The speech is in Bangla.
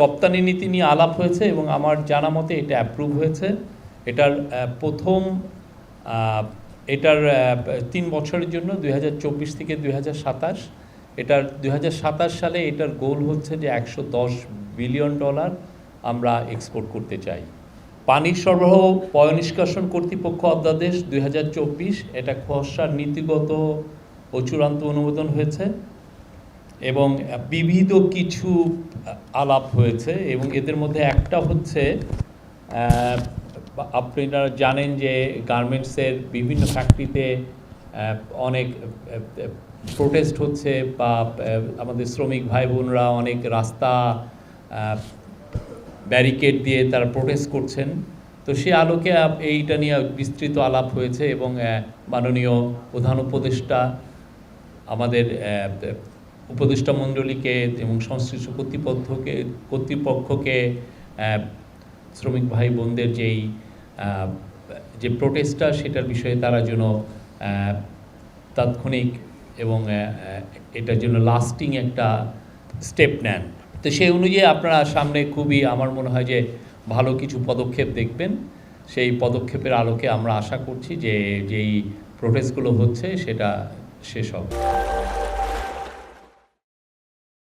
রপ্তানি নীতি নিয়ে আলাপ হয়েছে এবং আমার জানা মতে এটা অ্যাপ্রুভ হয়েছে। এটার প্রথম এটার তিন বছরের জন্য দুই হাজার চব্বিশ থেকে দুই হাজার সাতাশ। এটার দুই হাজার সাতাশ সালে এটার গোল হচ্ছে যে একশো দশ বিলিয়ন ডলার আমরা এক্সপোর্ট করতে চাই। পানির সরবরাহ পয়নিষ্কাশন কর্তৃপক্ষ অধ্যাদেশ দুই হাজার চব্বিশ। এটা খসড়ার নীতিগত ও চূড়ান্ত অনুমোদন হয়েছে। এবং বিবিধ কিছু আলাপ হয়েছে এবং এদের মধ্যে একটা হচ্ছে আপনারা জানেন যে গার্মেন্টসের বিভিন্ন ফ্যাক্টরিতে অনেক প্রোটেস্ট হচ্ছে বা আমাদের শ্রমিক ভাই বোনরা অনেক রাস্তা ব্যারিকেড দিয়ে তারা প্রোটেস্ট করছেন। তো সে আলোকে এইটা নিয়ে বিস্তৃত আলাপ হয়েছে এবং মাননীয় প্রধান উপদেষ্টা আমাদের উপদেষ্টা মণ্ডলীকে এবং সংশ্লিষ্ট কর্তৃপক্ষকে কর্তৃপক্ষকে শ্রমিক ভাই বোনদের যেই যে প্রোটেস্টটা সেটার বিষয়ে তারা যেন তাৎক্ষণিক এবং এটার জন্য লাস্টিং একটা স্টেপ নেন। তো সেই অনুযায়ী আপনারা সামনে খুবই আমার মনে হয় যে ভালো কিছু পদক্ষেপ দেখবেন। সেই পদক্ষেপের আলোকে আমরা আশা করছি যে যেই প্রোটেস্টগুলো হচ্ছে সেটা শেষ হবে।